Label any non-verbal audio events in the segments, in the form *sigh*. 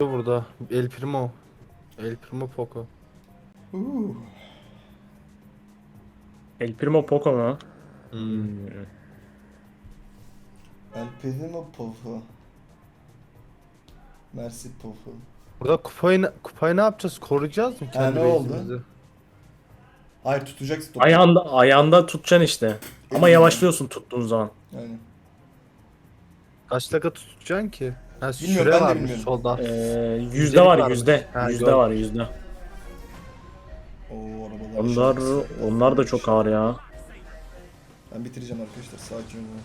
Yo burada. El Primo. El Primo Poco. Uuu. El Primo Poco mu? Hmm. El Primo Pofu. Mersi Pofu. Burada kupayı, ne- kupayı ne yapacağız? Koruyacağız mı kendi ne oldu? base'imizi? Hayır tutacaksın topu. Ayağında, ayağında tutacaksın işte. Ama yavaşlıyorsun tuttuğun zaman. Aynen. Kaç dakika tutacaksın ki? Ha Bilmiyorum, süre ben de varmış bilmiyorum. solda. Ee, yüzde var var mı? yüzde. Ha, yüzde gördüm. var yüzde. Oo arabalar. Onlar aşağısı. onlar da çok ağır ya. Ben bitireceğim arkadaşlar sakin olun.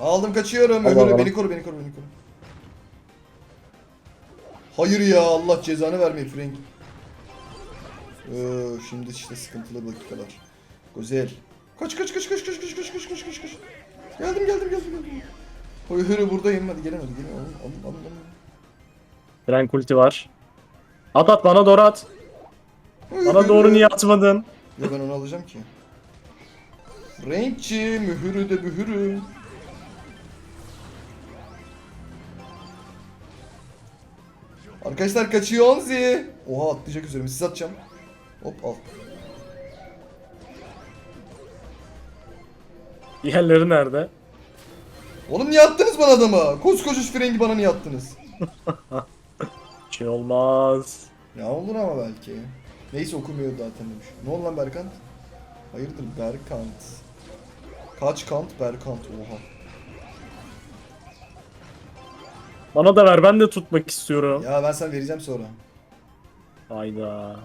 Aldım kaçıyorum. Allah Allah. beni koru beni koru beni koru. Hayır ya Allah cezanı vermeye Frank. Ee, şimdi işte sıkıntılı dakikalar. Güzel. Kaç kaç kaç kaç kaç kaç kaç kaç kaç kaç kaç. Geldim geldim geldim geldim. Hayır buradayım hadi gelin hadi gelin. Alın alın alın. alın. Kulti var. At at bana doğru at. Bana doğru niye atmadın? Ya ben onu alacağım ki. Renkçi, mühürü de mühürü. Arkadaşlar kaçıyor Onzi. Oha atlayacak üzerime. Siz atacağım. Hop al. Diğerleri nerede? Oğlum niye attınız bana adamı? Koskoca frengi bana niye attınız? *laughs* Şey olmaz. Ya olur ama belki. Neyse okumuyor zaten demiş. Ne oldu lan Berkant? Hayırdır Berkant? Kaç kant Berkant? Oha. Bana da ver ben de tutmak istiyorum. Ya ben sana vereceğim sonra. Hayda.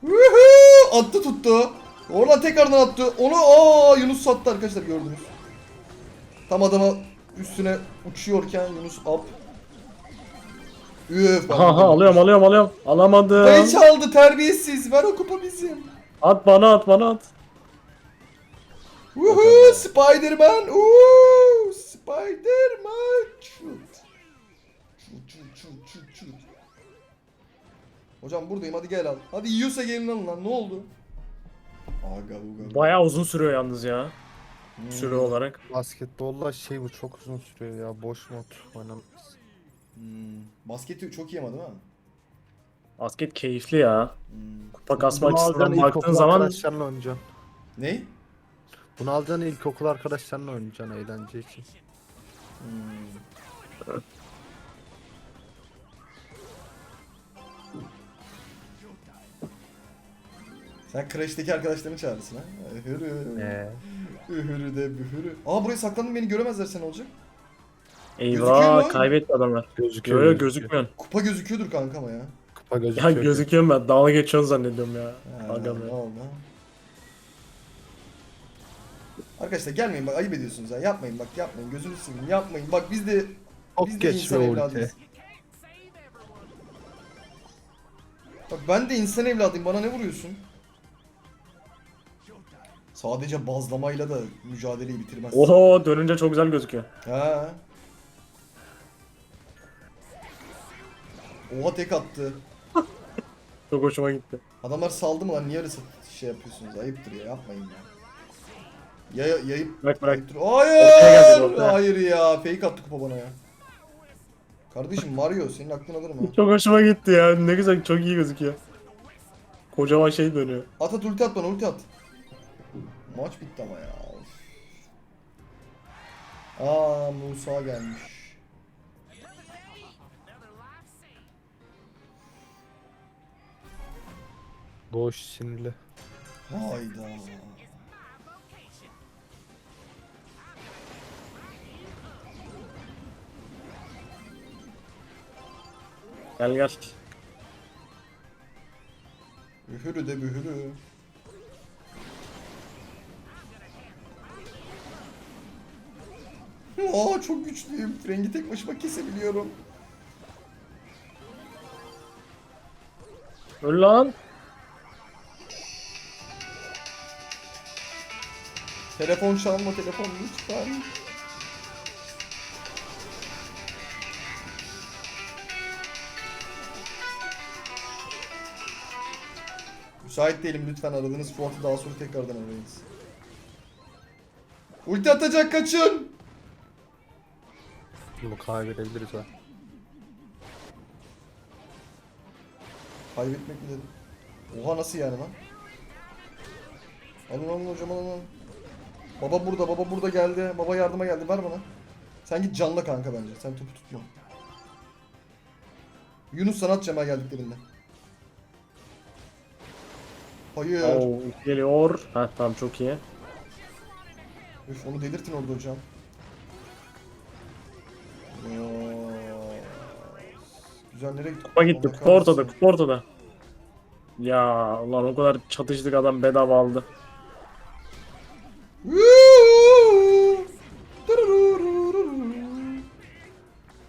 Woohoo! Attı tuttu. Oradan tekrardan attı. Onu aa Yunus sattı arkadaşlar gördünüz. Tam adama üstüne uçuyorken Yunus up. Üf. Ha ha alıyorum alıyorum alıyorum. Alamadım. Dayı çaldı terbiyesiz. Ver o kupa bizim. At bana at bana at. Woohoo! Spider-Man. Uuu! Spider-Man. Shoot. Shoot, shoot, shoot, shoot, shoot. Hocam buradayım hadi gel al. Hadi yiyorsa gelin alın lan ne oldu? Aga buga. Bayağı uzun sürüyor yalnız ya. Hmm. Süre olarak. Basketbolda şey bu çok uzun sürüyor ya. Boş mod oynamaz. Hmm. Basketi çok iyi ama değil mi? Basket keyifli ya. Hmm. Kupa kasma Bunu açısından alacaksın baktığın ilkokul zaman arkadaşlarla oynayacaksın. Ne? Bunu alacaksın ilkokul arkadaşlarla oynayacaksın eğlence için. Hmm. Sen Crash'teki arkadaşlarını çağırırsın ha? Ühürü. Ee, Ühürü de bühürü. Aa buraya saklandım beni göremezlerse ne olacak? Gözüküyor eyvah mu? kaybetti adamlar. gözüküyor. Yo yo gözükmüyorsun. Kupa gözüküyordur kanka ama ya. Kupa Ya gözüküyor. gözüküyorum ben. Dalga geçiyorsun zannediyorum ya. Ha, Aga ne be. oldu? Arkadaşlar gelmeyin bak ayıp ediyorsunuz ya. Yapmayın bak yapmayın. Gözünü seveyim yapmayın. Bak biz de Çok biz de geç insan be evladıyız. Bak ben de insan evladıyım. Bana ne vuruyorsun? Sadece bazlamayla da mücadeleyi bitirmez. Oho dönünce çok güzel gözüküyor. Ha. Oha tek attı. *laughs* Çok hoşuma gitti. Adamlar saldı mı lan? Niye öyle sa- şey yapıyorsunuz? Ayıptır ya. Yapmayın ya. Ya yayıp Bırak bırak. ayıptır. Ortaya Hayır! ortaya. Hayır ya. Fake attı kupa bana ya. Kardeşim Mario senin aklın alır mı? *laughs* Çok hoşuma gitti ya. Ne güzel çok iyi gözüküyor. Kocaman şey dönüyor. At at ulti at bana ulti at. Maç bitti ama ya. Aa Musa gelmiş. Boş sinirli. Hayda. Gel gel. Bühürü de bühürü. Aa çok güçlüyüm. Frengi tek başıma kesebiliyorum. Öl lan. Telefon çalma telefon lütfen. Müsait değilim lütfen aradığınız Fuat'ı daha sonra tekrardan arayınız. Ulti atacak kaçın. Bunu kaybedebiliriz ha. Kaybetmek mi dedim? Oha nasıl yani lan? Alın alın hocam alın alın. Baba burada, baba burada geldi. Baba yardıma geldi. Ver bana. Sen git canla kanka bence. Sen topu tutma. Yunus sana atacağım ha geldiklerinde. Hayır. Oo, geliyor. Ha tamam çok iyi. Üf onu delirtin orada hocam. Güzel nereye gitti? Kupa gitti. Allah Kupa ortada. Kupa ortada. Ya ulan o kadar çatıştık adam bedava aldı.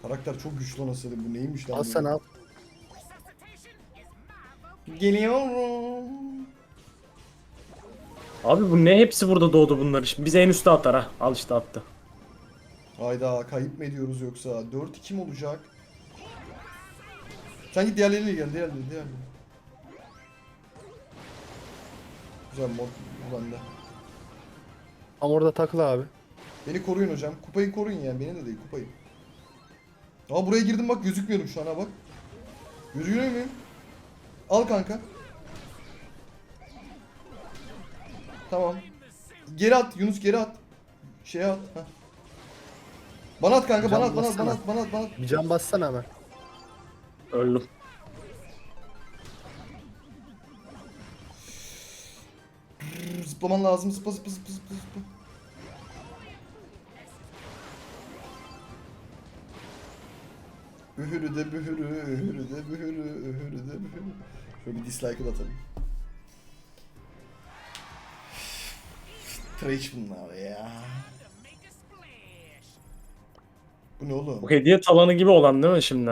Karakter çok güçlü nasıl bu neymiş lan? Al sen al. Geliyorum. Abi bu ne hepsi burada doğdu bunlar. Şimdi bize en üstte atar ha. Al işte attı. Hayda kayıp mı ediyoruz yoksa? 4-2 mi olacak? Sen git diğerleriyle gel diğerleri diğerleri. Güzel mor bu bende. Ama orada takıl abi. Beni koruyun hocam. Kupayı koruyun yani. Beni de değil kupayı. Aa buraya girdim bak gözükmüyorum şu an ha bak. Görüyor muyum? Al kanka. Tamam. Geri at Yunus geri at. Şeye at. Heh. Bana at kanka bana at bana at bana at bana at bana at. Bir can bassana hemen. Öldüm. Zıplaman lazım zıpla zıpla zıpla zıpla zıpla. Ühürü de bühürü, ühürü de bühürü, ühürü de bühürü. Şöyle bir dislike'ı da atalım. Trash bunlar ya. Bu ne oğlum? Bu hediye talanı gibi olan değil mi şimdi?